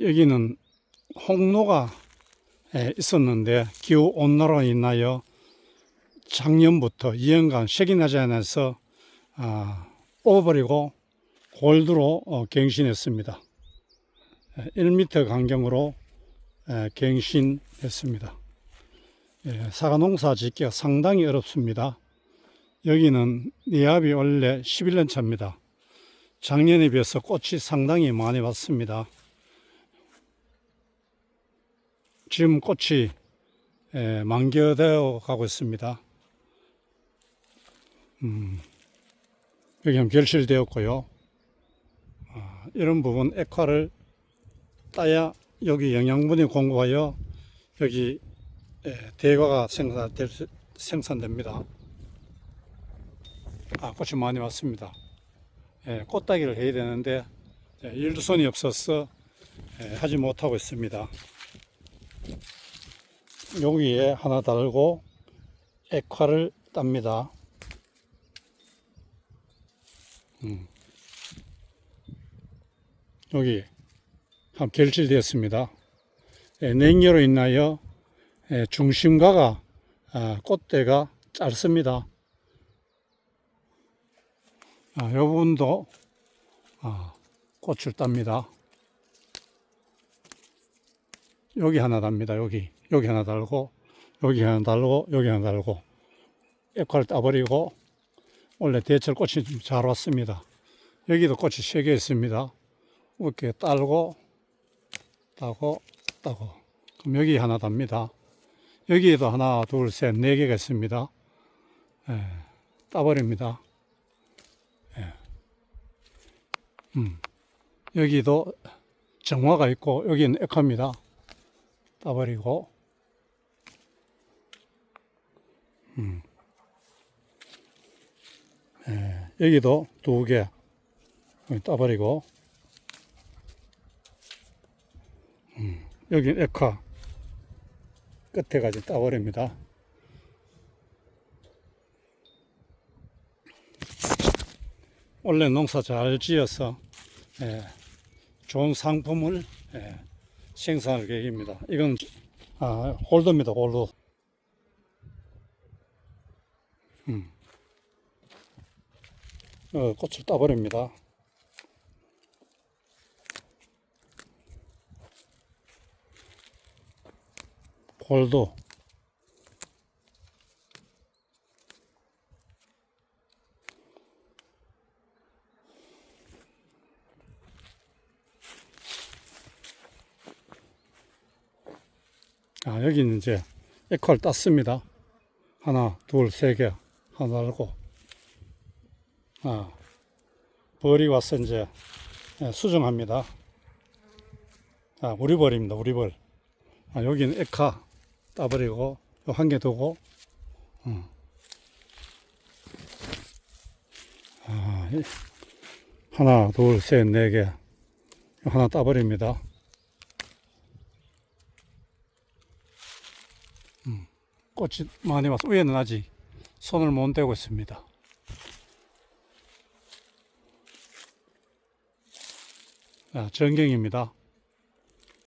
여기는 홍로가 에, 있었는데 기후 온난화로 인하여 작년부터 2년간 색이 나지 않아서 아, 뽑아버리고 골드로 어, 갱신했습니다. 에, 1m 간격으로 에, 갱신했습니다. 예, 사과 농사 짓기가 상당히 어렵습니다. 여기는 니압이 원래 11년 차입니다. 작년에 비해서 꽃이 상당히 많이 왔습니다. 지금 꽃이 에, 만개되어 가고 있습니다. 음, 여기 한 결실되었고요. 아, 이런 부분 액화를 따야 여기 영양분이 공급하여 여기 에, 대과가 생산될, 수- 생산됩니다. 아, 꽃이 많이 왔습니다. 예, 꽃따기를 해야 되는데 예, 일손이 없어서 예, 하지 못하고 있습니다. 여기에 하나 달고 액화를 땁니다. 음. 여기 한 결실되었습니다. 예, 냉겨로 인하여 예, 중심가가 아, 꽃대가 짧습니다. 아, 이 부분도 아, 꽃을 땁니다. 여기 하나 답니다. 여기 여기 하나 달고 여기 하나 달고 여기 하나 달고 액화를 따버리고 원래 대철 꽃이 좀 잘 왔습니다. 여기도 꽃이 세 개 있습니다. 이렇게 딸고 따고 따고 그럼 여기 하나 답니다. 여기에도 하나 둘 셋 네 개가 있습니다. 예, 따버립니다. 음, 여기도 정화가 있고 여기는 액화입니다. 따버리고 음. 예, 여기도 두개 따버리고 음, 여기는 액화 끝에까지 따버립니다. 원래 농사 잘 지어서 예, 좋은 상품을 예, 생산할 계획입니다. 이건 아, 홀더입니다. 홀더. 음. 어, 꽃을 따버립니다. 홀더. 아, 여기는 이제 에코를 땄습니다. 하나, 둘, 세 개. 하나 달고. 아, 벌이 와서 이제 예, 수정합니다. 아, 우리 벌입니다. 우리 벌. 아, 여기는 에카 따버리고, 한 개 두고, 음. 아, 이- 하나, 둘, 셋, 네 개. 하나 따버립니다. 꽃이 많이 와서 위에는 아직 손을 못 대고 있습니다. 아, 전경입니다.